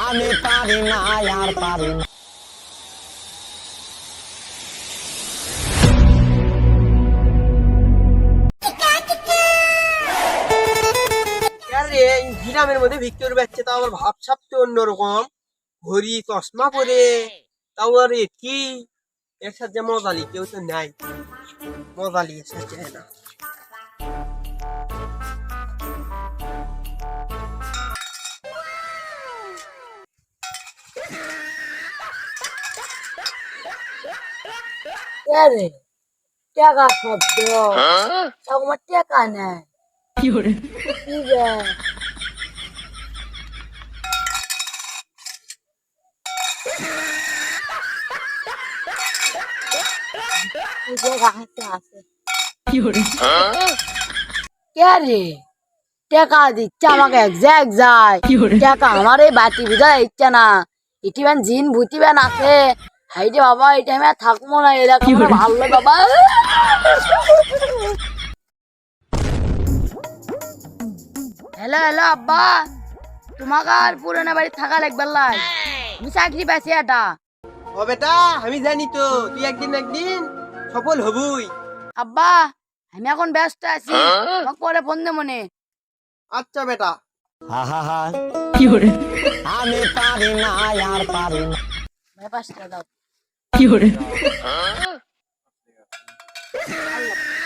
আমি পারি গ্রামের মধ্যে ভিক্টর বাচ্চা তাও আবার ভাব তো অন্যরকম। ঘড়ি চশমা পরে। তাও আর কি? এর সাথে মজালি কেউ তো নাই। এর সাথে না? রে টাকা শব্দ। আমার টাকা নেই কি রে? যে গাছে আছে। কে রে টাকা দিচ্ছে আমাকে এক যায় টাকা আমার এই বাটি বুঝা ইচ্ছে না। ইটি ব্যান জিন ভূতি ব্যান হাইটে বাবা এই টাইমে থাকব না এরকম ভালো বাবা। হ্যালো হ্যালো আব্বা। তোমাকে আর পুরোনো বাড়ি থাকা লাগবে লাই আমি চাকরি পাইছি এটা। ও বেটা আমি জানি তো তুই একদিন একদিন সফল হবই। আব্বা আমি এখন ব্যস্ত আছি। তোমাকে পরে ফোন দেবো মনে আচ্ছা বেটা। আহা আমি পারি না আর পারি না। ভাই পাঁচটা দাও